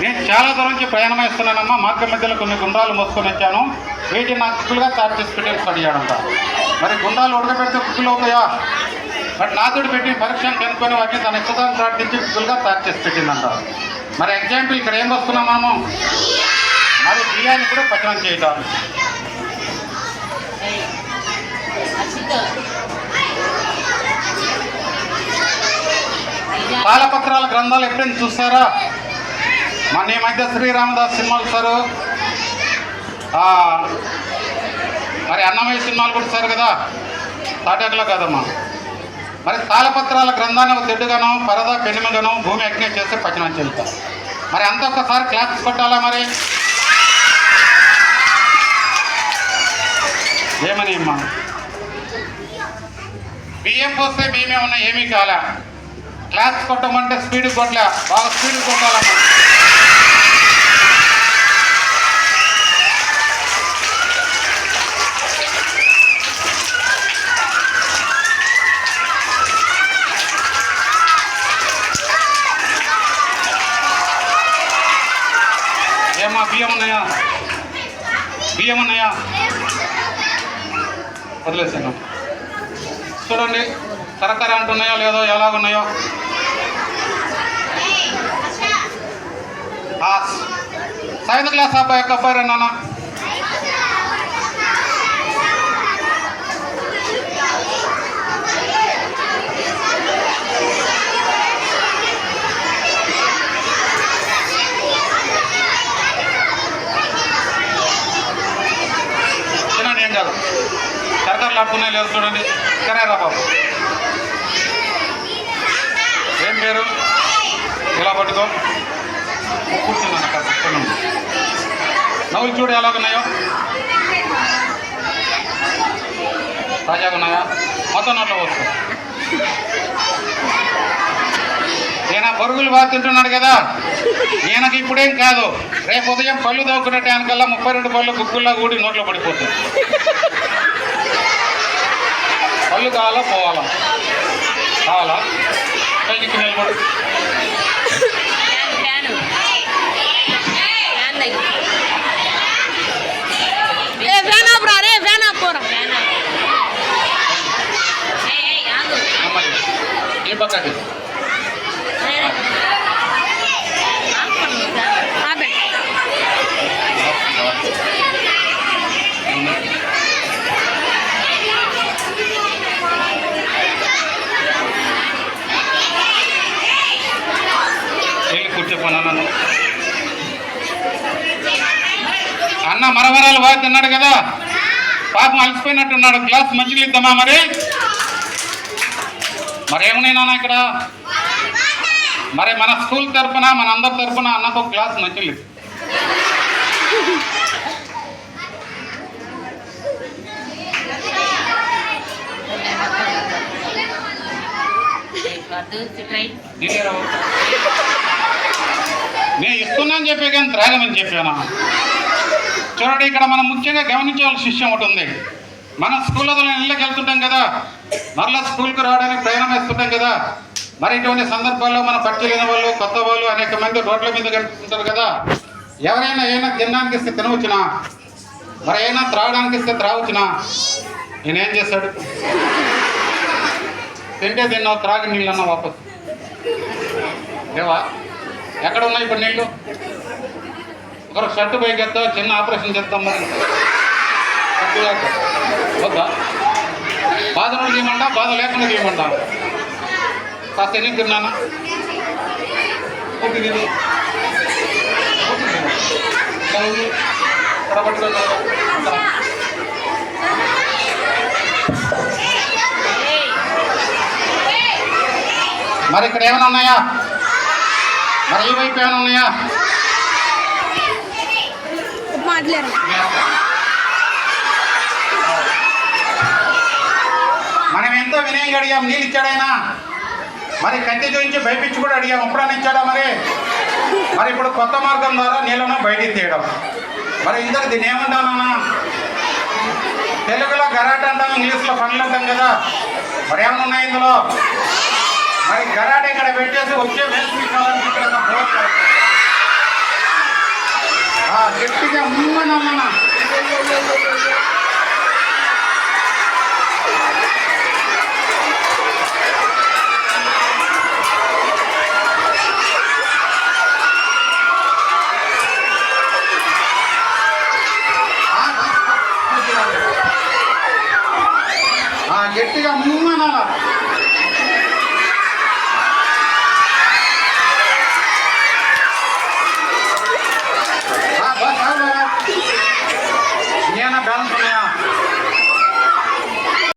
నేను చాలా దూరం నుంచి ప్రయాణం వేస్తున్నానమ్మా మార్గం మధ్యలో కొన్ని గుండ్రాలు మోసుకొని వచ్చాను. వీటిని నాకు కుక్కులుగా తయారు చేసి పెట్టి అడిగాడంట మరి గుండ్రాలు ఉడకబెడితే కుక్కులు అవుతాయా? బట్ నాతోడు పెట్టి పరీక్షను కనుక్కొని వాటిని తన ఇష్టదాన్ని ప్రార్థించి కుక్కులుగా తయారు చేసి పెట్టిందంట. మరి ఎగ్జాంపుల్ ఇక్కడ ఏం వస్తున్నాం మనము మరి బియ్యాన్ని కూడా పచనం చేయటం. తాళపత్రాల గ్రంథాలు ఎప్పుడైనా చూస్తారా మన ఈ మధ్య శ్రీరామదాస్ సినిమాలు సారు మరి అన్నమయ్య సినిమాలు కూడా సార్ కదా? తాటాకులో కదమ్మా. మరి తాళపత్రాల గ్రంథాన్ని ఒక తెడ్డుగాను పరద పెనుమగాను భూమి అగ్ని చేస్తే పచనం చెల్తా మరి అంత ఒక్కసారి క్లాప్స్ కొట్టాలా మరి? ఏమని అమ్మా? బియ్యం పోస్తే మేమే ఉన్నా ఏమీ కాలే? క్లాస్ కొట్టమంటే స్పీడ్ కొట్టలే? బాగా స్పీడ్ కొట్టాలమ్మా. ఏమా బియ్యం ఉన్నాయా? బియ్యం ఉన్నాయా? వదిలేసాను చూడండి కరకర అంటున్నాయో లేదో ఎలాగున్నాయో. ఆ సెవెంత్ క్లాస్ అబ్బాయి యొక్క అబ్బాయి నాన్న తినండి ఏం కాదు కరకరలు ఆడుతున్నాయి లేదు చూడండి? కరేరా బాబు. ఏం పేరు? ఇలా పట్టుకో? కూర్చున్నాను అక్కడ కూర్చున్నాను నవ్వులు చూడు ఎలాగున్నాయో? తాజాగా ఉన్నాయా మొత్తం నోట్లో వస్తు ఈయన పరుగులు బాగా తింటున్నాడు కదా? ఈయనకి ఇప్పుడేం కాదు. రేపు ఉదయం పళ్ళు దవ్వుకునే టైంకల్లా ముప్పై రెండు పళ్ళు గుగ్గుల్లా కూడి నోట్లో పడిపోతుంది. ఆపుకోరా ఫ్యాన్ ఏ ఏ ఆగు అమ్మాయి ఈ పక్కకి నన్ను అన్న మరమరాలు బాగా తిన్నాడు కదా? పాపం అలసిపోయినట్టున్నాడు. గ్లాస్ మంచిగా ఇద్దామా మరి? మరేమున్నాయి నాన్న ఇక్కడ? మరి మన స్కూల్ తరపున మన అందరి తరపున అన్నకు ఒక గ్లాస్ మంచిగా. ఏ, వద్దు, ట్రైన్ నీకేరా బాబు? నేను ఇస్తున్నాను చెప్పే కానీ త్రాగమని చెప్పాను? చూడండి ఇక్కడ మనం ముఖ్యంగా గమనించవలసిన విషయం ఒకటి ఉంది. మన స్కూల్లో ఇళ్ళకి వెళ్తుంటాం కదా మరలా స్కూల్కి రావడానికి ప్రయాణం వేస్తుంటాం కదా మరి ఇటువంటి సందర్భాల్లో మన పట్టలేని వాళ్ళు కొత్త వాళ్ళు అనేక మంది రోడ్ల మీద కనిపిస్తుంటారు కదా. ఎవరైనా ఏమైనా తినడానికి ఇస్తే తినవచ్చునా? మరి ఏమైనా త్రాగడానికి ఇస్తే త్రావచ్చునా నేనేం చేశాడు? తింటే తిన్నావు త్రాగి నీళ్ళు అన్నా వాపస్. లేవా? ఎక్కడ ఉన్నాయి ఇప్పుడు నీళ్ళు ఒకరు షర్టు పైకి ఎత్తావు చిన్న ఆపరేషన్ చేద్దాం మరి. వద్దా? బాధ నుండి తీయమంటా బాధ లేకుండా తీయమంటా కాస్త ఎన్ని తిన్నానా? తిను. మరి ఇక్కడ ఏమైనా ఉన్నాయా? మరి ఈ వైపు ఏమైనా ఉన్నాయా మాట్లాడు. మనం ఎంతో వినయంగా అడిగాం నీళ్ళు ఇచ్చాడైనా. మరి కంటి చూపించి భయపించి కూడా అడిగాం ఎప్పుడైనా ఇచ్చాడా మరి? మరి ఇప్పుడు కొత్త మార్గం ద్వారా నీళ్ళను బయటికి తీయడం. మరి ఇంతకు దీన్ని ఏమంటానన్నా తెలుగులో గరాట అంటాం ఇంగ్లీష్లో పనులు అంటాం కదా. మరి ఏమైనా ఉన్నాయి ఇందులో? डायबिटीज़ వచ్చే హెల్త్ వికారానికి ఇక్కడ बहुत हाँ గట్టిగా అమ్మ నమ్మన हाँ గట్టిగా అమ్మ